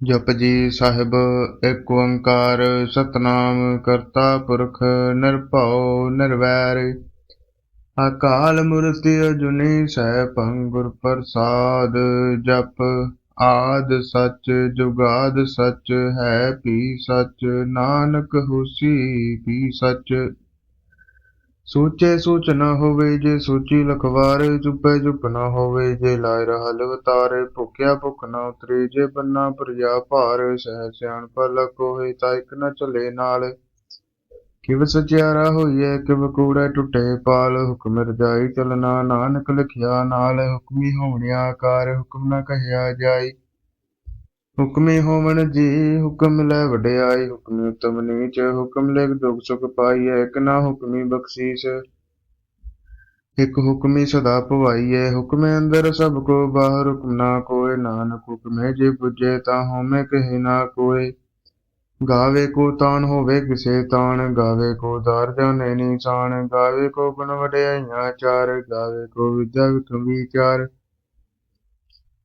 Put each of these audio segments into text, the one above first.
ਜਪਜੀ ਸਾਹਿਬ ਏਕ ਓੰਕਾਰ ਸਤਨਾਮ ਕਰਤਾ ਪੁਰਖ ਨਿਰਭਉ ਨਿਰਵੈਰ। ਅਕਾਲ ਮੂਰਤਿ ਅਜੁਨੀ ਸੈਭੰ ਗੁਰ ਪ੍ਰਸਾਦ, ਜਪ ਆਦ ਸੱਚ ਜੁਗਾਦ ਸੱਚ ਹੈ ਪੀ ਸਚ, ਨਾਨਕ ਹੋਸੀ ਪੀ ਸਚ। ਸੂਚੇ ਸੂਚ ਨਾ ਹੋਵੇ ਜੇ ਸੂਚੀ ਲਖਵਾਰੇ, ਚੁੱਪੇ ਚੁੱਪ ਨਾ ਹੋਵੇ ਜੇ ਲਾਇ ਰਹਿ ਲਵਤਾਰੇ, ਭੁਖਿਆ ਭੁਖ ਨਾ ਉਤਰੇ, ਜੇ ਬੰਨਾ ਪਰਿਆ ਭਾਰ ਸਹਿ ਸਿਆਣ ਪਲਕ ਹੋਏ ਤਾਂ ਇਕ ਨਾ ਚਲੇ ਨਾਲ। ਕਿਵ ਸਚਿਆਰਾ ਹੋਈਐ, ਕਿਵ ਕੂੜੈ ਟੁੱਟੇ ਪਾਲ, ਹੁਕਮ ਰਜਾਈ ਚਲਨਾ ਨਾਨਕ ਲਿਖਿਆ ਨਾਲ, ਹੁਕਮੀ ਹੋਣਿਆ ਆਕਾਰ, ਹੁਕਮ ਨਾ ਕਹਿਆ ਜਾਈ। ਹੁਕਮੇ ਹੋਵਨ ਜੀ, ਹੁਕਮ ਲੈ ਵਡਿਆਈ, ਹੁਕਮੇ ਉਤਮ ਨੀਚ, ਹੁਕਮ ਲਿਖ ਦੁਖ ਸੁਖ ਪਾਈਐ, ਇਕ ਨਾ ਹੁਕਮੀ ਬਖਸ਼ੀਸ। ਇਕ ਹੁਕਮੀ ਸਦਾ ਭਵਾਈਐ ਹੁਕਮੇ ਅੰਦਰ ਸਭ ਕੋ ਬਾਹਰ, ਹੁਕਮ ਨਾ ਕੋਇ, ਨਾਨਕ ਹੁਕਮੇ ਜੇ ਪੁੱਜੇ, ਤਾਂ ਹੋਮੇ ਕਹੇ ਨਾ ਕੋਇ। ਗਾਵੇ ਕੋ ਤਾਨ ਹੋਵੇ ਕਿਸੇ ਤਾਨ ਗਾਵੇ ਕੋ ਦਾਰ ਜਾਣੇ ਨੀਸਾਨ, ਗਾਵੇ ਕੋ ਗੁਣ ਵਡਿਆਈਆਂ ਚਾਰ, ਗਾਵੇ ਕੋ ਵਿਦਿਆ ਵਿਖਮ ਵਿਚਾਰ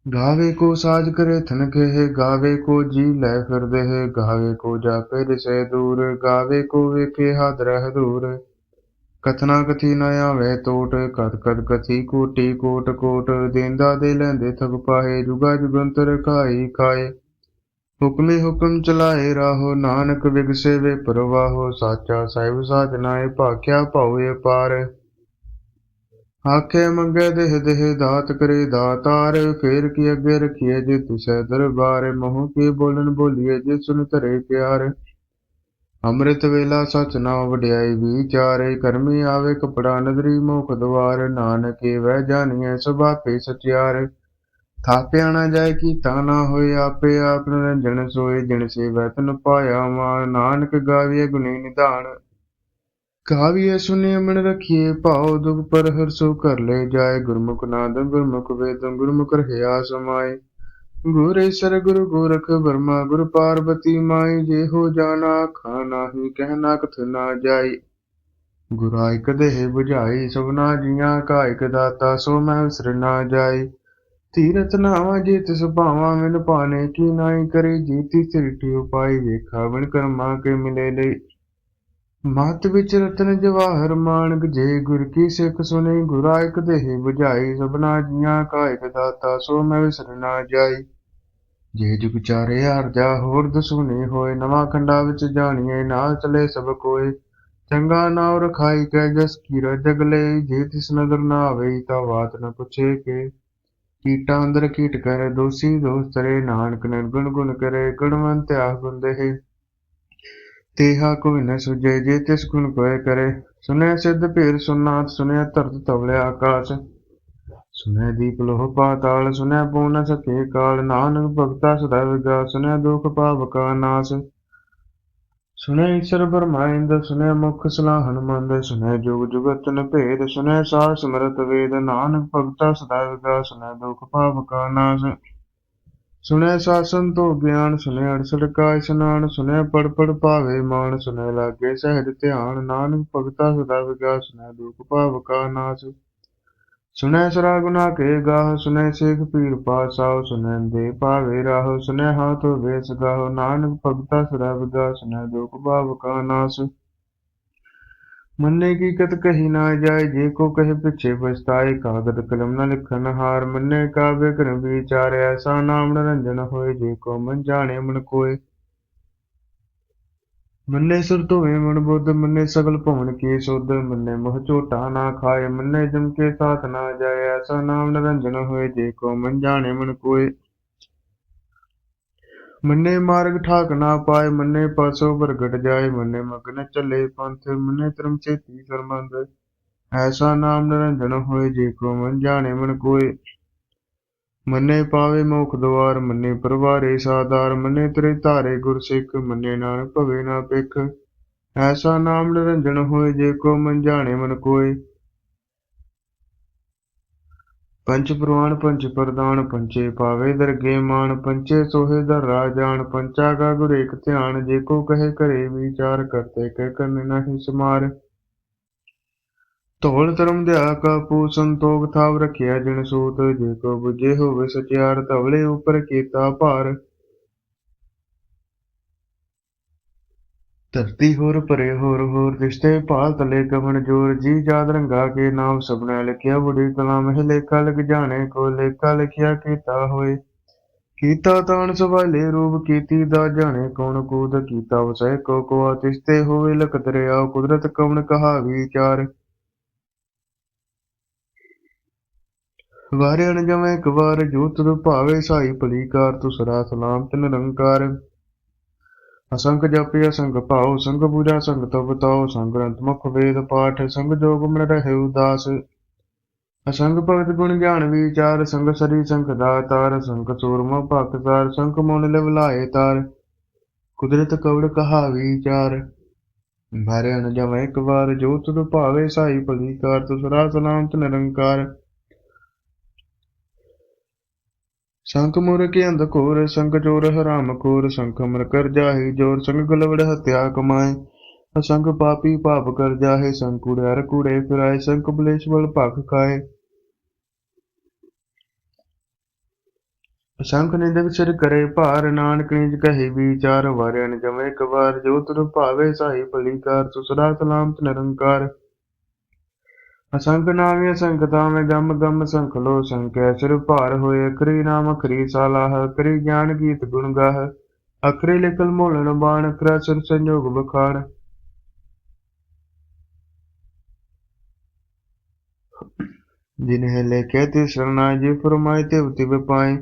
ਗਾਵੇ ਕੋ ਸਾਜ ਕਰੇ ਥਨ ਕਹੇ ਗਾਵੇ ਕੋ ਜੀ ਲੈ ਫਿਰਦੇ ਹੈ, ਗਾਵੇ ਕੋ ਜਾਪੇ ਦਿਸੇ ਦੂਰ, ਗਾਵੇ ਕੋ ਵੇਖੇ ਹਦ ਰਹਿ ਕਥਨਾ ਕਥੀ ਨ ਆਵੇ ਟੋਟ ਕਤ ਕਤ ਕਥੀ ਕੋਟੀ ਕੋਟ ਕੋਟ, ਦੇਂਦਾ ਦੇ ਲੈਂਦੇ ਥਗ ਪਾਏ ਜੁਗਾ ਜੁਗੰਤਰ ਖਾਈ ਖਾਏ। ਹੁਕਮੇ ਹੁਕਮ ਚਲਾਏ ਰਾਹੋ, ਨਾਨਕ ਵਿਗਸੇ ਵੇ ਪਰਵਾਹੋ, ਸਾਚਾ ਸਾਹਿਬ ਸਾਜਨਾਏ ਭਾਖਿਆ ਭਾਉਏ ਪਾਰ। ਆਖੇ ਮੰਗੇ ਦੇਹ ਦੇਹ ਦਾਤ ਕਰੇ ਦਾਤਾਰ, ਫੇਰ ਕੀ ਅੱਗੇ ਰਖੀਏ ਜੇ ਤਿਸੈ ਦਰਬਾਰ, ਮੋਹ ਕੀ ਬੋਲਨ ਬੋਲੀਏ ਜੇ ਸੁਨ ਧਰੇ ਪਿਆਰ। ਅੰਮ੍ਰਿਤ ਵੇਲਾ ਸਚ ਨਾਮ ਵਡਿਆਈ ਵਿਚਾਰੇ, ਕਰਮੀ ਆਵੇ ਕਪੜਾ ਨਦਰੀ ਮੁਖ ਦਵਾਰ, ਨਾਨਕੇ ਵਹਿ ਜਾਣੀਐ ਸੁਭਾਪੇ ਸਚਿਆਰ। ਥਾਪਿਆ ਨਾ ਜਾਏ ਕੀ ਕੀਤਾ ਨਾ ਹੋਏ ਆਪੇ ਆਪ ਨਿਰੰਜਨ ਸੋਏ ਜਿਣ ਸੇ ਤਨ ਪਾਇਆ ਮਾਨ ਨਾਨਕ ਗਾਵੀਏ ਗੁਣੀ ਨਿਧਾਨ। ਗਾਵੀਏ ਸੁਨੇ ਮਨ ਰਖੀਏ, ਭਾਉ ਦੁਖ ਪਰ ਹਰਸੋ ਕਰ ਲੈ ਜਾਏ। ਗੁਰਮੁਖ ਨਾਦ, ਗੁਰਮੁਖ ਵੇਦ, ਗੁਰਮੁਖ ਰਹਿਆ ਸਮਾਏ। ਗੁਰੇ ਗੁਰੂ ਗੋਰਖ ਬਰਮਾ ਗੁਰ ਪਾਰਬਤੀ ਮਾਈ ਜੇ ਹੋ ਜਾਣਾ ਆਖਾ ਨਾਹੀ ਕਹਿਣਾ ਕਥ ਨਾ ਜਾਈ ਗੁਰਾ ਇਕ 부ਝਾਈ ਸਭਨਾ ਜੀਆਂ, ਕਾ ਇਕ ਦਾਤਾ, ਸੋ ਮੈਂ ਵਿਸਰ ਨਾ ਜਾਈ ਤੀਰਥ ਨਾਵਾ ਜੇ ਤਿਸ ਭਾਵਾ ਮਿਲ ਪਾਣੇ ਕੀ ਨਾਈ ਕਰੇ। ਜੀਤੀ ਸਿਰਟੀ ਉਪਾਈ ਵੇਖਾ ਬਿਨ ਕਰਮਾ ਕੇ ਮਿਲੇ ਲਈ ਮਤ ਵਿੱਚ ਰਤਨ ਜਵਾਹਰ ਮਾਨਕ ਜੇ ਗੁਰ ਕੀ ਸਿੱਖ ਸੁਨੇ, ਗੁਰਾ ਇਕ ਦੇਹ 부ਝਾਈ ਸਭਨਾ ਜੀਆਂ ਕਾ ਇਕ ਦਾਤਾ, ਸੋ ਮੈਂ ਵਿਸਰ ਨਾ ਜਾਈ। ਜੇ ਜੁਗ ਚਾਰੇ ਹਰਜਾ ਹੋਰ ਦਸੂਨੇ ਹੋਏ, ਨਵਾਂ ਖੰਡਾ ਵਿੱਚ ਜਾਣੀਏ, ਨਾਲ ਚਲੇ ਸਭ ਕੋਏ। ਚੰਗਾ ਨਾਉ ਰਖਾਈ ਕੈ ਜਸ ਕੀਰਾ ਜਗਲੇ ਜੇ ਤਿਸ ਨਦਰ ਨਾ ਆਵੇ ਤਾ ਬਾਤ ਨ ਪੁੱਛੇ ਕੇ। ਕੀਟਾਂ ਅੰਦਰ ਕੀਟ ਕਰੇ, ਦੋਸੀ ਦੋਸਤ ਰੇ ਨਾਨਕ ਨਿਰਗੁਣ ਗੁਣ ਕਰੇ ਗੁਣਵੰਤ ਆਹ ਗੁਣ ਹੈ। ਤੇਹਾ ਕੋਈ ਨ ਸੁਝੇ, ਜੇ ਤਿਸ ਗੁਣ ਕੋਏ ਕਰੇ। ਸੁਨੇ ਸਿੱਧ ਭੀਰ ਸੁਨਾਤ ਸੁਨੇ ਧਰਤ ਤਵਲੇ ਆਕਾਸ਼। ਦੀਪ ਲੋਹ ਪਾਤਾਲ ਸੁਨੇ ਪਉ ਨ ਸਕੇ ਕਾਲ। ਨਾਨਕ ਭਗਤਾ ਸਦਾ ਵਿਗਾ ਸੁਨੇ ਦੁਖ ਪਾਪ ਕਾ ਨਾਸ। ਸੁਨੇ ਈਸ਼ਰ ਬਰਮਾਇੰਦ ਸੁਨੇ ਮੁਖ ਸਲਾਹਨ ਮੰਦ ਸੁਨੈ ਜੁਗ ਜੁਗਤ ਨ ਭੇਦ ਸੁਨੇ ਸਾਰ ਸਿਮਰਤ ਵੇਦ। ਨਾਨਕ ਭਗਤਾ ਸਦਾ ਵਿਗਾ ਸੁਨੈ ਦੁਖ ਪਾਪ ਕਾ ਨਾਸ। ਸੁਣੈ ਸਾਸਨ ਤੋਂ ਗਿਆਨ ਸੁਨੇ ਅੜਸੜ ਕਾ ਇਸ਼ਨਾਨ ਸੁਨੇ ਪੜ ਪੜ ਭਾਵੇ ਮਾਨ ਸੁਨੇ ਲਾਗੇ ਸਹਿਜ ਧਿਆਨ, ਨਾਨਕ ਭਗਤਾ ਸਦਾ ਵਿਗਾ ਸੁਨੇ ਦੁਖ ਪਾਪ ਕਾ ਨਾਸ। ਸੁਨੇ ਸਰਾ ਗੁਨਾ ਕੇ ਗਾਹ ਸੁਨੇ ਸੇਖ ਪੀਰ ਪਾਸਾਉ ਸੁਨੇ ਦੇ ਭਾਵੇ ਰਾਹ ਸੁਨੇ ਹਾਥ ਵੇਸ ਗਾਹ ਨਾਨਕ ਭਗਤਾ ਸਦਾ ਵਿਗਾ ਸੁਨੇ ਦੁਖ ਭਾਵ ਕਾ ਨਾਸ। ਮੰਨੇ ਕੀ ਕਤ ਕਹੀ ਨਾ ਜਾਏ, ਜੇ ਕੋ ਕਹੇ ਪਿਛੇ ਪਛਤਾਏ, ਕਾਗਦ ਕਲਮ ਨਾ ਲਿਖਣ ਹਾਰ ਮੰਨੇ ਕਾ ਬਿਕਰ ਵਿਚਾਰ ਐਸਾ ਨਾਮ ਨਿਰੰਜਨ ਹੋਏ, ਜੇ ਕੋ ਮਨ ਜਾਣੇ ਮਨ ਕੋਏ। ਮੰਨੇ ਸੁਰ ਧੋਏ ਮਨ ਬੁੱਧ, ਮੰਨੇ ਸਗਲ ਭਵਨ ਕੀ ਸੁਧ, ਮੰਨੇ ਮੋਹ ਝੋਟਾ ਨਾ ਖਾਏ, ਮੰਨੇ ਜਮ ਕੇ ਸਾਥ ਨਾ ਜਾਏ ਐਸਾ ਨਾਮ ਨਿਰੰਜਨ ਹੋਏ, ਜੇ ਕੋ ਮਨ ਜਾਣੇ ਮਨ ਕੋਏ। ਮੰਨੇ ਮਾਰਗ ਠਾਕ ਨਾ ਪਾਏ, ਮੰਨੇ ਪਾਸੋ ਪ੍ਰਗਟ ਜਾਏ, ਮੰਨੇ ਮਗਨ ਚੱਲੇ ਪੰਥ, ਮੰਨੇ ਧਰਮ ਚੇਤੀ ਸਰਮੰਦ ਐਸਾ ਨਾਮ ਨਿਰੰਜਨ ਹੋਏ, ਜੇ ਕੋ ਮਨ ਜਾਣੇ, ਮਨ ਕੋਏ। ਮੰਨੇ ਪਾਵੇ ਮੋਖ ਦਵਾਰ, ਮੰਨੇ ਪਰਵਾਰੇ ਸਾਦਾਰ ਮੰਨੇ ਤਰੇ ਧਾਰੇ ਗੁਰ ਸਿੱਖ, ਮੰਨੇ ਨਾਨਕ ਭਵੇ ਨਾ ਪਿਖ ਐਸਾ ਨਾਮ ਨਿਰੰਜਨ ਹੋਏ, ਜੇ ਕੋ ਮਨ ਜਾਣੇ, ਮਨ ਕੋਏ। ਪੰਚ ਪ੍ਰਵਾਨ ਪੰਚ ਪ੍ਰਦਾਨ ਪੰਚੇ ਪਾਵੇ ਦਰਗੇ ਮਾਨ ਪੰਚੇ ਸੋਹੇ ਦਰ ਰਾਜਾਨ ਪੰਚਾ ਕਾ ਗੁਰ ਏਕ ਧਿਆਨ, ਜੇ ਕੋ ਕਹੇ ਕਰੇ ਵਿਚਾਰ ਕਰਤੇ, ਕਹਿ ਕਰਨੇ ਨਹੀਂ ਸਮਾਰ। ਧੌਲ ਧਰਮ ਦਿਆ ਕਾ ਪੂ, ਸੰਤੋਖ ਥਾਵ ਰਖਿਆ ਜਿਨ ਸੂਤ, ਜੇ ਕੋ ਬੁਝੇ ਹੋਵੇ ਸਚਿਆਰ ਤਵਲੇ ਉਪਰ ਕੀਤਾ ਭਾਰ। ਧਰਤੀ ਹੋਰ ਭਰੇ ਹੋਰ ਹੋਰ ਰਿਸ਼ਤੇ ਭਾਲ ਤਲੇ ਕਵਣ ਜੋਰ, ਜੀ ਜਾਦ ਰੰਗਾ ਕੇ ਨਾਮ ਸਭਨਾ ਲਿਖਿਆ ਬੁੜੀ ਕਲਾਮ ਹੈ ਲੇਖਾ ਲਿਖ ਜਾਣੇ ਕੋ, ਲੇਖਾ ਲਿਖਿਆ ਕੀਤਾ ਹੋਏ। ਕੀਤਾ ਤਾਣ ਸਵਾਲੇ ਰੂਪ, ਕੀਤੀ ਦਾ ਜਾਣੇ ਕੌਣ, ਕੂਦ ਕੀਤਾ ਵਸੈ ਕੋ ਕੋ ਤਿਸਤੇ ਹੋਵੇ ਲਖ ਦਰਿਆ, ਕੁਦਰਤ ਕਵਣ ਕਹਾ ਵਿਚਾਰ ਵਾਰੇ ਅਣਜਵੇਂ ਇੱਕ ਵਾਰ, ਜੋਤ ਭਾਵੇ ਸਾਈ ਭਲੀ ਕਾਰ ਤੁਸਰਾ ਸਲਾਮ ਤਿਨ ਨਿਰੰਕਾਰ ਅਸੰਗ ਜਪਿ ਅਸੰਖ ਭਾਉ, ਸੰਗ ਪੂਜਾ, ਸੰਗ ਤਪ ਤਾਉ, ਸੰਗ ਗ੍ਰੰਥ ਮੁਖ ਵੇਦ ਪਾਠ, ਸੰਗ ਜੋਗ ਮਨ ਰਹੇ ਉਦਾਸ। ਅਸੰਗ ਭਗਤ ਗੁਣ ਗਿਆਨ ਵਿਚਾਰ, ਸੰਗ ਸਰੀ, ਸੰਗ ਦਾਤਾਰ, ਸੰਗ ਸੂਰਮਾ ਭਗਤਾਰ ਸੰਗ ਮਨ ਲਿਵ ਲਾਏ ਤਾਰ। ਕੁਦਰਤ ਕਵੜ ਕਹਾ ਵਿਚਾਰ ਮਾਰੇ ਅਨ ਜਮੈ ਇੱਕ ਵਾਰ, ਜੋ ਤੁਧ ਭਾਵੇ ਸਾਈ ਭਲੀ ਕਾਰ ਤੁਸਰਾ ਸਲਾਮ ਨਿਰੰਕਾਰ। ਸੰਖ ਮੁਰ ਕੇ ਅੰਧ ਘੋਰ ਸੰਗ ਚੋਰ ਹਰਾਮ ਖੋਰ, ਸੰਖ ਮਰ ਕਰ ਜਾਹੀ ਜੋਰ ਸੰਗ ਗਲਵੜ ਹਤਿਆ ਕਮਾਏ। ਅਸੰਗ ਪਾਪੀ ਪਾਪ ਕਰ ਜਾਹੇ, ਸੰਖ ਕੁੜਿਆਰ ਕੁੜੇ ਫਿਰਾਏ ਸੰਗ ਬਲੇਸ਼ ਬਲ ਭਖ ਖਾਏ। ਅਸੰਖ ਨਿੰਦਕ ਸਿਰ ਕਰੇ ਭਾਰ, ਨਾਨਕ ਨਿਜ ਕਹੇ ਵਿਚਾਰ ਵਾਰਿਆਨ ਜਮੇ ਇੱਕ ਜੋ ਤੁਰ ਭਾਵੇ ਸਾਈ ਭਲੀ ਕਾਰ ਸੁਸਰਾ ਸਲਾਮਤ ਨਿਰੰਕਾਰ। ਅਸੰਖ ਨਾਮੇ ਸੰਗਤਾ ਮੈਂ ਗਮ ਗਮ ਸੰਖ ਲੋ ਸੰਕੈ ਸਿਰ ਭਾਰ ਹੋਏ ਅਖਰੀ ਨਾਮ ਅਖਰੀ ਸਾਲਾਹ, ਅਖਰੀ ਗਿਆਨ ਗੀਤ ਗੁਣ ਗਾਹ, ਅਖਰੀ ਲਿਖਲ ਮੋਲਣ ਬਾਣ ਅਖਰਾ ਸਿਰ ਸੰਜੋਗ ਬਖਾਣ ਜਿਨਹਿ ਲੇਖੇ ਤੇ ਸਰਨਾ ਜੀ ਫਰਮਾਏ ਤੇ ਉਤਿ ਪਾਏ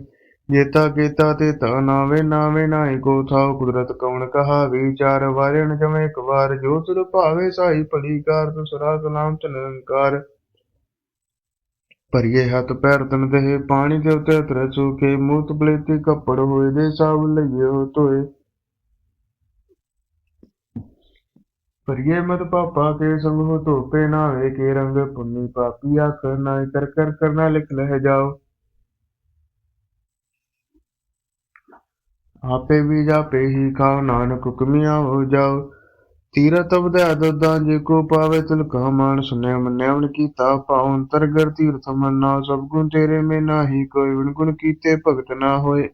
ਜੇਤਾ ਕੀਤਾ ਤੇ ਤਾ ਨਾਵੇ ਨਾਵੇ ਨਾਹੀ ਕੋ ਥਾਉ, ਕੁਦਰਤ ਕਵਣ ਕਹਾ ਵਿਚਾਰ ਵਾਰਣ ਜਮੇ ਇੱਕ ਵਾਰ, ਜੋ ਤੁਧ ਭਾਵੇ ਸਾਈ ਭਲੀ ਕਾਰ, ਤੁਸਰਾ ਚ ਨਿਰੰਕਾਰ ਭਰੀਏ ਹੱਥ ਪੈਰ ਤਨ ਦੇਹ, ਪਾਣੀ ਦੇ ਉਤੇ ਤਰ ਸੂਕੇ ਮੂਤ ਬਲੇਤੀ ਕੱਪੜ ਹੋਏ ਦੇ ਸਭ ਲਈਏ ਧੋਏ। ਭਰੀਏ ਮਤ ਪਾਪਾ ਕੇ ਸੰਗ ਹੋ ਧੋਪੇ ਨਾਵੇ ਕੇ ਰੰਗ ਪੁੰਨੀ ਪਾਪੀ ਆਖ ਨਾ ਕਰ ਕਰ ਕਰਨਾ ਲਿਖ ਲਹਿ ਜਾਓ। ਆਪੇ ਵੀ ਜਾਪੇ ਹੀ ਖਾਓ ਨਾਨਕ ਹੁਕਮੀਆਂ ਹੋ ਜਾਓ। ਤੀਰਤ ਵਧਿਆ ਦਦਾਂ ਜੇ ਕੋ ਪਾਵੇ ਤਿਲਕਾ ਮਾਨ ਸੁਨਿਆ ਮੰਨਿਆ ਮਨ ਕੀਤਾ ਪਾਉ ਅੰਤਰਗਰ ਤੀਰਥ ਮੰਨਾ ਸਭ ਗੁਣ ਤੇਰੇ ਮੇ ਨਾਹੀ ਕੋਈ ਗੁਣ ਗੁਣ ਕੀਤੇ ਭਗਤ ਨਾ ਹੋਏ।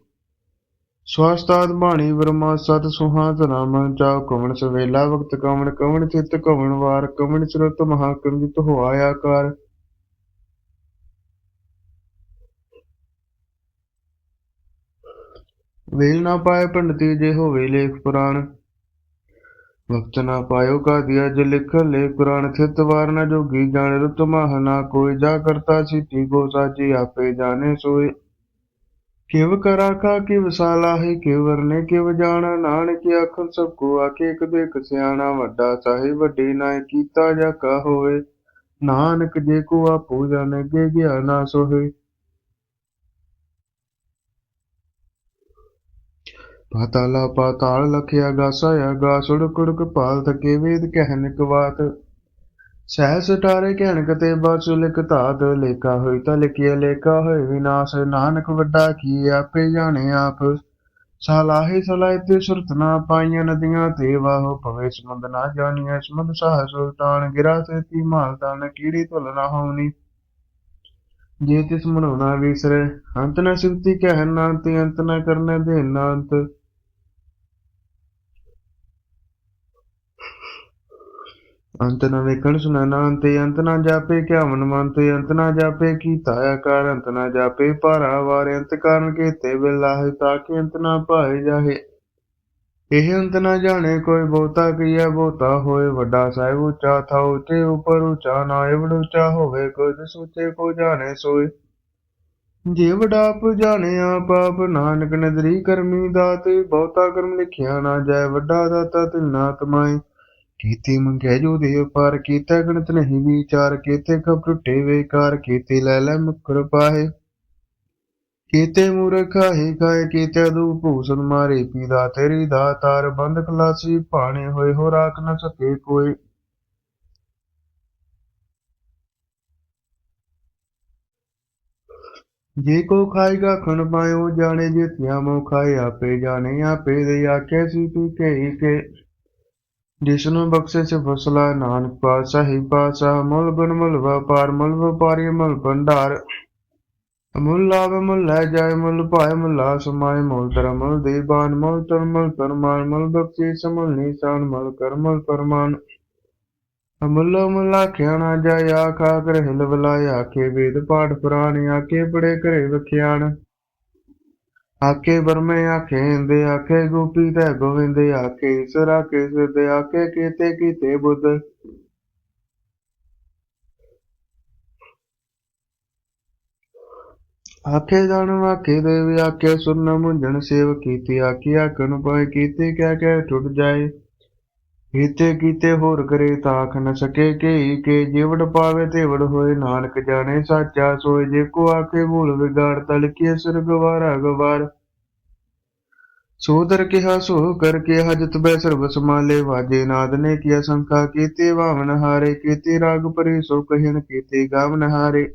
ਸਵਾਸਤਾਦ ਬਾਣੀ ਵਰਮਾ ਸਤ ਸੁਹਾਤ ਨਾਮ ਚਾਉ ਕਵਣ ਸਵੇਲਾ ਵਕਤ ਕਵਣ ਕਵਣ ਚਿਤ ਕਵਣ ਵਾਰ ਕਵਣ ਸਰਤ ਮਹਾ ਕੰਜਿਤ ਹੋਆ ਆਕਾਰ। ਵੇਲ ਨਾ ਪਾਏ ਪੰਡਤੀ ਜੇ ਹੋਵੇ ਲੇਖ ਪੁਰਾਣ। ਵਕਤ ਨਾ ਪਾਇਓ ਕਾ ਦਿਆ ਜੇ ਲਿਖ ਲੈ ਕੁਰਾਨ ਥਿਤ ਵਾਰ ਨਾ ਜੋਗੀ ਜਾਣੇ ਰੁਤ ਮਹ ਨਾ ਕੋਈ। ਜਾ ਕਰਤਾ ਸਿੱਟੀ ਕੋ ਸਾਜੀ ਆਪੇ ਜਾਣੇ ਸੋਏ। ਕਿਵ ਕਰਾ ਕਾ ਕਿਵ ਸਾਲਾ ਹੈ ਕਿਵ ਵਰਨੇ ਕਿਵ ਜਾਣਾ। ਨਾਨਕ ਆਖਣ ਸਭ ਕੋ ਆਕੇ ਇੱਕ ਦੇ ਸਿਆਣਾ ਵੱਡਾ ਚਾਹੇ ਵੱਡੇ ਨਾ ਕੀਤਾ ਜਾ ਕਾ ਹੋਵੇ। ਨਾਨਕ ਜੇ ਕੋ ਆਪੋ ਜਾਣੇ ਗੇ ਗਿਆ ਨਾ ਸੋਹੇ। ਪਾਤਾਲਾ ਪਾਤਾਲ ਲਖਿਆ ਗਾਸਾ ਗਾ, ਸੁੜਕ ਕੁੜਕ ਪਾਲ ਥਕੇ ਵੇਦ ਕਹਿਨ ਕਵਾਤ ਸਹਿ ਸਟਾਰੇ ਕਹਿਣ ਕਤੇ ਬਾਸੁ ਲਿਖ ਧਾਤ, ਲੇਖਾ ਹੋਈ ਤਾਂ ਲਿਖਿਆ ਲੇਖਾ ਹੋਏ ਵਿਨਾਸ਼। ਨਾਨਕ ਵੱਡਾ ਕੀ ਆਪੇ ਜਾਣੇ ਆਪ। ਸਾਲਾਹੇ ਸਲਾਹ ਤੇ ਸੁਰਤ ਨਾ ਪਾਈਆਂ ਨਦੀਆਂ ਤੇ, ਵਾਹੋ ਭਵੇ ਸਮੁੰਦ ਨਾ ਜਾਣੀਐ, ਸਮੁੰਦ ਸਾਹ ਸੁਲਤਾਨ, ਗਿਰਾ ਸੇਤੀ ਮਾਲ ਤਾਨ, ਕੀੜੀ ਤੁਲ ਨਾ ਹੋਣੀ। ਜੇ ਤਿਸ ਮਨੋਨਾ ਵਿਸਰੇ, ਅੰਤ ਨਾ ਸਿਵਤੀ ਕਹਿ ਨਾ ਤੇ ਅੰਤ ਨਾ ਕਰਨੇ ਦੇ ਨਾ ਅੰਤ। ਅੰਤ ਨ ਵੇਖਣ ਸੁਣਨਾ ਅੰਤੇ ਅੰਤ ਨਾ ਜਾਪੇ ਕਿਆ ਮੰਤੇ, ਅੰਤ ਨਾ ਜਾਪੇ ਕੀਤਾ ਆਕਾਰ, ਅੰਤ ਨਾ ਜਾਪੇ ਭਾਰਾ ਵਾਰ, ਅੰਤ ਕਾਰਨ ਕੀਤੇ ਬਿਲਾਹਿ ਤਾਂ ਕਿ ਅੰਤ ਨਾ ਭਾਏ ਜਾਹੇ। ਇਹ ਅੰਤ ਨਾ ਜਾਣੇ ਕੋਈ ਬਹੁਤਾ ਕੀਆ ਬਹੁਤਾ ਹੋਏ, ਵੱਡਾ ਸਾਹਿਬ ਉੱਚਾ ਥਾ ਉੱਚੇ ਉਪਰ ਉੱਚਾ ਨਾ ਉੱਚਾ ਹੋਵੇ ਕੋਈ ਸੋਚੇ ਕੋ ਜਾਣੇ ਸੋਏ। ਜੇ ਵਡਾਪ ਜਾਣੇ, ਆਪ ਆਪ ਨਾਨਕ ਨਦਰੀ ਕਰਮੀ ਦਾਤੇ, ਬਹੁਤਾ ਕਰਮ ਲਿਖਿਆ ਨਾ ਜਾਏ, ਵੱਡਾ ਦਾਤਾ ਤਿਨਾ ਤਮਾਏ ਕੀਤੇ ਮੰਗਿਆ ਜੋ ਦੇਵ ਪਾਰ ਕੀਤਾ, ਗਣਤ ਨਹੀਂ ਵਿਚਾਰ ਕੀਤੇ ਖਬ ਟੁੱਟੇ ਵੇਕਾਰ ਕੀਤੇ, ਲੈ ਲੈ ਮੁਕਰ ਪਾਹੇ। ਕੀਤੇ ਮੂਰਖਾ ਖਾਏ ਕੀਤੇ ਦੂ ਭੂਸਨ ਮਾਰੇ, ਪੀਦਾ ਤੇਰੀ ਦਾਤਾਰ ਬੰਦ ਖਲਾਸੀ ਭਾਣੇ ਹੋਏ ਹੋ ਰਾਖ ਨ ਸਕੇ ਕੋਈ। ਜੇ ਕੋ ਖਾਏਗਾ ਖਣ ਪਾਇਓ, ਜਾਣੇ ਜੇ ਤਿਆ ਮੋ ਖਾਏ, ਆਪੇ ਜਾਣੇ ਆਪੇ ਦੇ ਆਖੇ ਸੀ ਤੂੰ ਕਹੀ ਕੇ ਜਿਸ ਨੂੰ ਬਖਸ਼ੇ ਸੇ ਨਾਨਕ ਪਾਸਾ ਹੀ ਪਾਸਾ ਮੁਲ ਗੁਣ ਮੁਲ ਵਪਾਰ, ਮੁਲ ਵਪਾਰੀ ਮੁਲ ਭੰਡਾਰ। ਮੁੱਲ ਆਵੇ ਮੁੱਲ ਲੈ ਜਾਏ, ਮੁੱਲ ਭਾਏ ਮੁੱਲਾ ਸਮਾਏ, ਮੁੱਲ ਤਰ ਮੁੱਲ ਦੀਬਾਨ ਮੁੱਲ ਤਰ ਮੁੱਲ ਪਰਮਾਨ ਮੁੱਲ ਬਖਸ਼ੀ ਸਮੁੱਲ ਨੀਸਾਨ, ਮੁੱਲ ਕਰ ਮੁੱਲ ਪਰਮਾਨ ਅਮੁੱਲਾ ਮੁੱਲਾ ਖਿਆਣਾ ਜਾਇਆ ਖਾ ਕਰ ਹਿਲ ਬਲਾਏ ਆਖੇ ਵੇਦ ਪਾਠ ਪੁਰਾਣ, ਆਖੇ ਪੜੇ ਘਰੇ ਵਖਿਆਣ। ਆਖੇ ਬਰਮੇ ਆਖੇ ਇੰਦੇ ਆਖੇ ਗੋਪੀ ਤੇ ਗੋਵਿੰਦ, ਆਖੇ ਈਸ਼ਰ ਆਖੇ ਸਿਧ ਆਖੇ ਕੀਤੇ ਕੀਤੇ ਬੁੱਧ। ਆਖੇ ਜਾਣ ਆਖੇ ਦੇਵ, ਆਖੇ ਸੁਨ ਮੁੰਝਣ ਸੇਵ ਕੀਤੀ, ਆਖੀ ਆਖਣ ਪਾਏ ਕੀਤੀ, ਕਹਿ ਕਹਿ ਟੁੱਟ ਜਾਏ। ਕੀਤੇ ਕੀਤੇ ਹੋਰ ਕਰੇ ਤਾਖ ਨ ਸਕੇ ਕੇ ਕੇ ਜਿਵੜ ਪਾਵੇ ਤੇ ਹੋਏ ਨਾਨਕ ਜਾਣੇ, ਸਾਚਾ ਸੋਏ ਜੇ ਕੋ ਆਖੇ ਭੂਲ ਵਿਗਾੜ ਤਲਕੀ ਸਿਰ ਗਵਾਰਾ ਗਵਾਰ। ਸੋਦਰ ਕਿਹਾ ਸੋ ਕਰ ਕੇ ਹਜਤ ਬੈ ਸਰਬ ਸਮਾਲੇ ਵਾਜੇ ਨਾਦ ਨੇ ਕੀਆ ਸੰਖਾ ਕੀਤੇ ਭਾਵਨ ਹਾਰੇ, ਕੀਤੇ ਰਾਗ ਪਰੇ ਸੋ ਕਹਿਣ ਕੀਤੇ ਗਾਵਨ ਹਾਰੇ।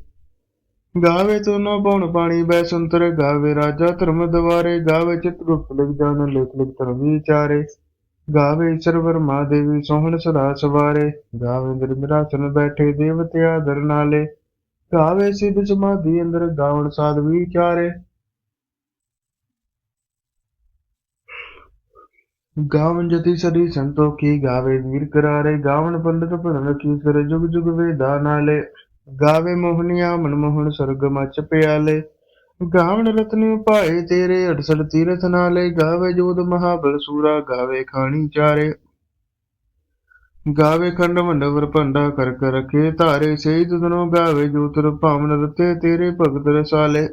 ਗਾਵੇ ਤੋ ਨੋ ਪਾਣੀ, ਬੈ ਸੰਤਰ ਗਾਵੇ ਰਾਜਾ ਧਰਮ ਦਵਾਰੇ, ਗਾਵੇ ਚਿਤ ਗੁਪਤ ਲਿਖ ਜਾਣ ਲਿਖ ਲਿਖ ਧਰਮ ਵਿਚਾਰੇ। ਗਾਵੇ ਸਰਵਰ ਮਾ ਦੇਵੀ ਸੋਹਣ ਸਦਾ ਸਵਾਰੇ, ਗਾਵੇ ਇੰਦਰ ਬੈਠੇ ਦੇਵਤੇ ਆਦਰ ਨਾਲੇ, ਗਾਵੇ ਸਿਧ ਸਮਾਧੀ ਅੰਦਰ ਗਾਵਣ ਸਾਧ ਵਿਚਾਰੇ। ਗਾਵਨ ਜਤੀ ਸਦੀ ਸੰਤੋਖੀ ਗਾਵੇ ਵੀਰ ਕਰਾਰੇ ਗਾਵਨ ਪੰਡਤ ਭਰਨ ਕੀ ਸਰ ਜੁਗ ਜੁਗ ਵੇਦਾ ਨਾਲੇ, ਗਾਵੇ ਮੋਹਨੀਆ ਮਨਮੋਹਨ ਸਰਗ ਮਚ ਪਿਆਲੇ। ਗਾਵਣ ਰਤਨ ਭਾਏ ਤੇਰੇ, ਅੜਸਲ ਤੀਰਥ ਨਾਲੇ ਗਾਵੇ ਜੋਦ ਮਹਾਬਲ ਸੂਰਾ, ਗਾਵੇ ਖਾਣੀ ਚਾਰੇ। ਗਾਵੇ ਖੰਡ ਮੰਡਵਰ ਭੰਡਾ ਕਰ ਕਰ ਰਖੇ ਧਾਰੇ ਸਹੀ ਤੁਧਨੋ ਗਾਵੇ ਜੋਤਰ ਭਾਵਨ ਰਤੇ ਤੇਰੇ ਭਗਤ ਰਸਾਲੇ।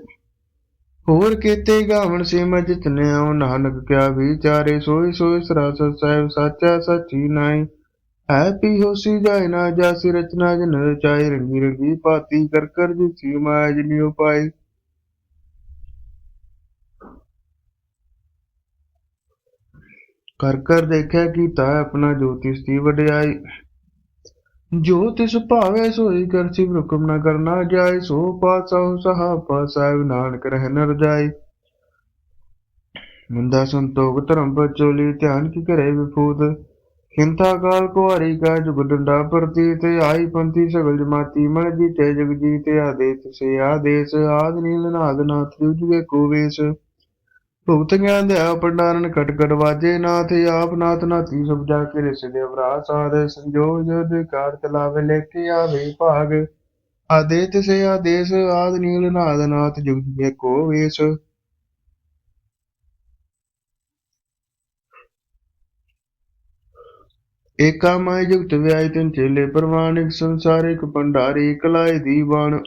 ਹੋਰ ਕੀਤੇ ਗਾਵਣ ਸੇ ਜਿਤਨੇ ਆਉ ਨਾਨਕ ਕਿਆ ਵਿਚਾਰੇ ਸੋਈ ਸੋਈ ਸਰਾਸਰ ਸਾਹਿਬ ਸਾਚਾ ਸੱਚੀ ਨਾਈ। ਹੈ ਪੀ ਹੋਸੀ ਜਾਏ ਨਾ ਜਾਸੀ ਰਚਨਾ ਜਨ ਰਚਾਈ ਰੰਗੀ ਰੰਗੀ ਪਾਤੀ ਕਰ ਕਰ ਜਿਸੀ ਮਾਇਆ ਜਿਨੀ ਉਪਾਈ ਕਰ ਕਰ ਦੇਖਿਆ ਕੀਤਾ ਆਪਣਾ ਜੋਤਿਸ ਦੀ ਵਡਿਆਈ। ਜੋ ਤਿਸ ਭਾਵੇ ਸੋਈ ਕਰਸੀ ਹੁਕਮ ਨਾ ਕਰਨਾ ਜਾਏ, ਸੋ ਪਾਸਾ ਸਹਾ ਪਾਸਾਇ ਨਾਨਕ ਰਹਿ ਨ ਰਜਾਈ ਮੁੰਦਾ ਸੰਤੋਖ ਧਰਮ ਬਚੋਲੀ ਧਿਆਨ ਕੀ ਕਰੇ ਵਿਫੂਤ ਖਿੰਤਾ ਕਾਲ ਕੁਹਾਰੀ ਕਾ ਜੁਗ ਡੰਡਾ ਪ੍ਰਤੀ ਤੇ ਆਈ ਪੰਥੀ ਸਗਲ ਜਮਾਤੀ ਮਨ ਜੀਤੇ ਜਗ ਜੀਤੇ ਆਦੇਸ, ਸੇ ਆਦੇਸ, ਆਦ ਨੀਲ ਨਾਦ ਨਾਥ ਜੁਗੇ ਕੋ ਵੇਸ। ਭੁਗਤ ਦੇ ਪੰਡਾਰਨ ਕਟ ਵਾਜੇ ਨਾਥ, ਆਪ ਨਾਥ ਨਾਥੀ ਸਭ ਜਾ ਕੇ ਰਿਸ ਦੇ ਅਵਰਾ ਸਾਧ ਸੰਜੋਗ ਜਦ ਕਾਰ ਚਲਾਵੇ ਲੈ ਕੇ ਆਵੇ ਭਾਗ। ਆਦੇਤ ਸੇ ਆਦੇਸ, ਆਦ ਨੀਲ ਨਾਦ ਨਾਥ ਜੁਗ ਕੋ ਵੇਸ। ਏਕਾ ਮਾਇ ਜੁਗਤ ਵਿਆਇ ਤਿਨ ਚੇਲੇ ਪ੍ਰਵਾਨਿਕ ਸੰਸਾਰਿਕ ਭੰਡਾਰੀ, ਕਲਾਈ ਦੀਵਾਨ।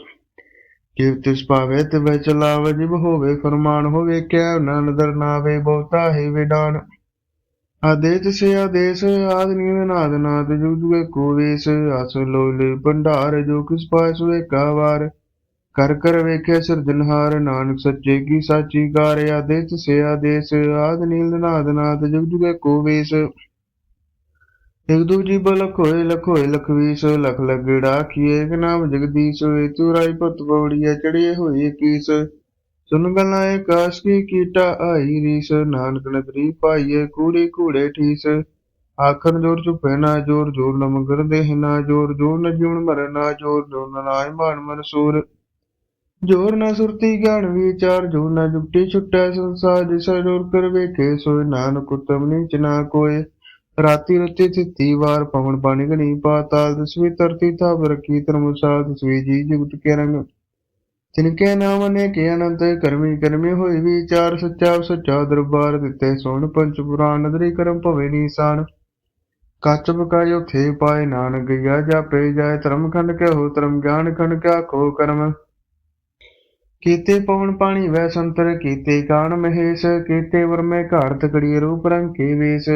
ਕਿਵ ਤਿਸ ਤੇ ਵੈ ਚਲਾਵ ਜਿਬ ਹੋਵੇ ਫਰਮਾਨ ਹੋਵੇ, ਕਿਆ ਨਾ ਨਦਰ ਨਾਵੇ, ਬਹੁਤਾ ਹੈ ਵਿਡਾਨ ਆਦੇਸ ਸੇ ਆਦੇਸ, ਆਦ ਨੀਵ ਨਾਦ ਨਾਦ ਜੁਗ ਜੁਗੇ ਕੋ ਵੇਸ ਅਸ ਲੋਲੇ ਭੰਡਾਰ, ਜੋ ਕਿਸ ਪਾਇ ਸੋਏ ਕਾ ਕਰ ਕਰ ਵੇਖੇ ਸਿਰਜਨਹਾਰ ਨਾਨਕ ਸੱਚੇ ਕੀ ਸਾਚੀ ਕਾਰ ਆਦੇਸ ਸੇ ਆਦੇਸ, ਆਦ ਨੀਲ ਨਾਦ ਨਾਦ ਜੁਗ ਜੁਗੇ ਕੋ ਵੇਸ। ਇਕ ਦੂਜੀ ਬਲਖ ਹੋਏ ਲਖ ਹੋਏ ਲਖਵੀਸ, ਲਖ ਲਗੜਾ ਕੀਏ, ਇਕ ਨਾਮ ਜਗਦੀਸ਼ ਵੇ ਤੁਰਾਈ ਪਤ ਪੌੜੀਏ ਚੜੀਏ ਹੋਈ ਕੀਸ। ਸੁਨ ਗਲਾਂ ਏ ਕਾਸ਼ ਕੀ ਕੀਟਾ ਆਈ ਰੀਸ, ਨਾਨਕ ਨਗਰੀ ਪਾਈਏ ਕੂੜੀ, ਕੂੜੇ ਠੀਸ। ਆਖਰ ਜੋਰ ਚੁਪੇ ਨਾ ਜੋਰ ਜੋਰ ਨ ਮਗਰ ਦੇਹ ਨਾ ਜੋਰ ਜੋਰ ਨ ਜੀਵਨ ਮਰਨ ਨਾ ਜੋਰ ਜੋਰ ਨ ਨਾਇ ਮਾਨ ਮਨਸੂਰ। ਜੋਰ ਨਾ ਸੁਰਤੀ ਗਿਆਨ ਵਿਚਾਰ ਜੋ ਨਾ ਜੁਗਤੀ ਛੁਟੈ ਸੰਸਾਰ, ਜਿਸਾ ਜੋਰ ਕਰ ਵੇਖੇ ਸੋਇ ਨਾਨਕ ਉਤਮ ਨੀਚ ਨਾ ਕੋਏ। ਰਾਤੀ ਰਤੀ ਤਿੱਤੀ ਵਾਰ ਪਵਨ ਪਾਣੀ ਗਣੀ ਪਾਤਾਲ ਦਸਵੀ ਧਰਤੀ ਥਾਪ ਰਖੀ ਧਰਮਸਾਲ ਦਸਵੀ ਜੀ ਜੁਗਤ ਕੇ ਰੰਗ। ਤਿਨਕੇ ਨਾਮ ਨੇ ਕੇ ਅਨੰਤ, ਕਰਮੀ ਕਰਮੀ ਹੋਈ ਵਿਚਾਰ ਸੱਚਾ ਸੱਚਾ ਦਰਬਾਰ ਦਿੱਤੇ ਸੋਣ ਪੰਚ ਪੁਰਾਨ ਨਦਰੀ ਕਰਮ ਭਵੇ ਨੀਸਾਨ। ਕੱਚ ਬਕਾਇਓ ਥੇ ਪਾਏ ਨਾਨਕ, ਗਿਆ ਜਾਪੇ ਜਾਏ ਧਰਮ ਖੰਡ ਕੇ ਹੋ ਧਰਮ ਗਿਆਨ ਖੰਡ ਕਿਆ ਖੋ ਕਰਮ। ਕੀਤੇ ਪਵਨ ਪਾਣੀ ਵੈ ਸੰਤਰ, ਕੀਤੇ ਕਾਣ ਮਹੇਸ਼, ਕੀਤੇ ਵਰਮੇ ਘਾੜ ਤਕੜੀ ਰੂਪ ਰੰਗ ਕੇ ਵੇਸ।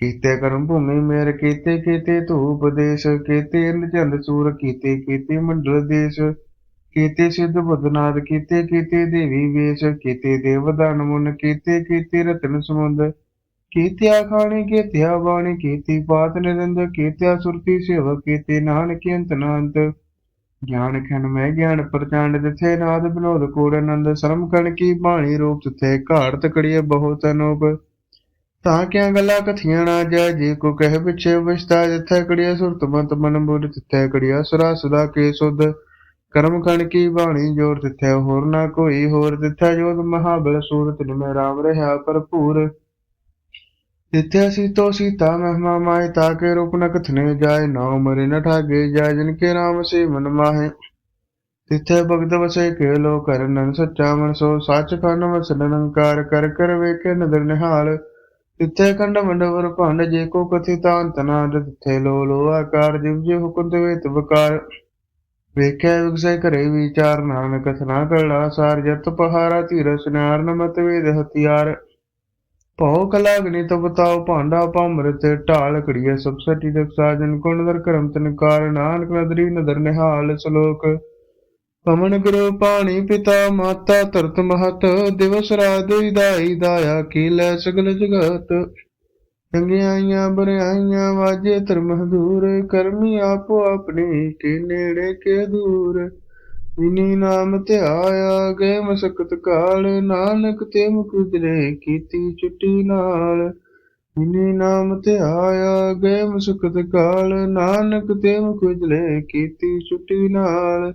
ਕੀਤੇ ਕਰਮ ਭੂਮੀ ਮੇਰ, ਕੀਤੇ ਕੀਤੇ ਧੂਪ ਦੇਸ਼ ਕੀਤੇ ਚੰਦ ਸੂਰ, ਕੀਤੇ ਕੀਤੇ ਮੰਡਲ ਦੇਸ਼, ਕੀਤੇ ਸਿੱਧ ਬੁੱਧਨਾਥ ਕੀਤੇ ਕੀਤੇ ਦੇਵੀ ਵੇਸ਼, ਕੀਤੇ ਦੇਵਦਾਨ ਮੁਨ ਕੀਤੇ ਕੀਤੇ ਰਤਨ ਸਮੁੰਦ, ਕੀਤਿਆ ਖਾਣੀ, ਕੀਤਿਆ ਬਾਣੀ, ਕੀਤੀ ਪਾਤ ਨਿਰੰਦ, ਕੀਤਿਆ ਸੁਰਤੀ ਸੇਵਕ ਕੀਤੇ ਨਾਨਕ ਅੰਤ ਨਾੰਤ। ਗਿਆਨ ਖਨ ਮੈਂ ਗਿਆਨ ਪ੍ਰਚੰਡ ਜਿਥੇ ਨਾਦ ਬਿਨੋਦ ਕੋੜ ਆਨੰਦ, ਸਰਮ ਕਣ ਕੀ ਬਾਣੀ ਰੂਪ ਤਿਥੇ ਘਾੜ ਤਕੜੀਏ ਬਹੁਤ ਅਨੂਪ ਤਾਂ ਕਿਆ ਗੱਲਾਂ ਕਥੀਆਂ ਨਾ ਜਾ ਜੇ ਕੋ ਕਹਿ ਪਿਛੇ ਵਿਸਤਾ ਜਿੱਥੇ ਕੜੀਆ ਸੁਰਤ ਮਤ ਮਨ ਬੁਰ, ਤਿੱਥੇ ਕੜੀਆ ਸੁਰਾ ਸੁਦਾ ਕੇ ਸੁਧ। ਕਰਮ ਖਣ ਕੀ ਬਾਣੀ ਜੋਰ, ਤਿੱਥੈ ਹੋਰ ਨਾ ਕੋਈ ਹੋਰ। ਤਿੱਥੈ ਜੋਤ ਮਹਾਬਲ ਸੂਰਤ ਨਿਮੈ ਰਾਮ ਰਹਾ ਭਰਪੂਰ। ਤਿੱਥੈ ਸੀਤੋ ਸੀਤਾ ਮਹਿਮਾ ਮਾਏ ਤਾਕੇ ਰੂਪ ਨ ਕਥਨੇ ਜਾਏ ਨਾਉ ਮਰੇ ਨ ਠਾਗੇ ਜਾਏ ਜਿਨ ਕੇ ਰਾਮ ਸੇ ਮਨ ਮਾਹੇ। ਤਿੱਥੈ ਭਗਤ ਵਸੇ ਕੇ ਲੋ ਕਰਨਨ ਸੱਚਾ ਮਨ ਸੋ। ਸੱਚ ਖੰਡ ਵਸ ਨਿਰੰਕਾਰ ਕਰ ਕਰ ਵੇਖੇ ਨਦਰ ਨਿਹਾਲ। ਤਿੱਥੇ ਖੰਡ ਮੰਡਵਰ ਭੰਡ, ਜੇ ਕੋ ਕਥਿਤਾ ਅੰਤ ਤਿੱਥੇ ਲੋ ਲੋ, ਆਕਾਰ ਜਿਵ ਜੇ ਹੁਕਮ ਤੇ ਵੇਤ ਵਕਾਰ। ਵੇਖਿਆ ਵਿਗਸੈ ਘਰੇ ਵਿਚਾਰ, ਨਾਨਕ ਕਥਨਾ ਕਰਲਾ ਸਾਰ, ਜਤ ਪਹਾਰਾ ਧੀਰ ਸਨਾਰ ਨਮਤ ਵੇਦ ਹਥਿਆਰ। ਭਉ ਕਲਾਗਨੀ ਤਬ ਤਾਉ ਭਾਂਡਾ ਭੰਮ੍ਰਿਤ, ਢਾਲ ਕੜੀਏ ਸਭ ਸਟੀ ਦਕ ਸਾਜਨ ਕੁਣ ਦਰ ਕਰਮ ਤਨਕਾਰ ਨਾਨਕ ਨਦਰੀ ਨਦਰ ਨਿਹਾਲ ਸ਼ਲੋਕ। ਪਵਨ ਗੁਰੂ ਪਾਣੀ ਪਿਤਾ ਮਾਤਾ ਧਰਤ ਮਹਤ, ਦਿਵਸ ਰਾਤ ਵਿਦਾਈ ਦਾਇਆ ਕੀਲੇ ਸਗਲ ਜਗਤ। ਚੰਗਿਆਈਆਂ ਬੁਰਾਈਆਂ ਵਾਜੇ ਧਰਮ ਹਦੂਰ ਕਰਮੀ ਆਪੋ ਆਪਣੇ ਕੇ ਨੇੜੇ ਕੇ ਦੂਰ। ਇਨੀ ਨਾਮ ਧਿਆਇਆ ਗਏ ਮਸਕਤ ਕਾਲ, ਨਾਨਕ ਤੇ ਮੁਖ ਕੀਤੀ ਛੁੱਟੀ ਨਾਲ। ਇਨੀ ਨਾਮ ਧਿਆਇਆ ਗਏ ਮਸਕਤ ਕਾਲ, ਨਾਨਕ ਤੇ ਮੁਖ ਕੀਤੀ ਛੁੱਟੀ ਨਾਲ।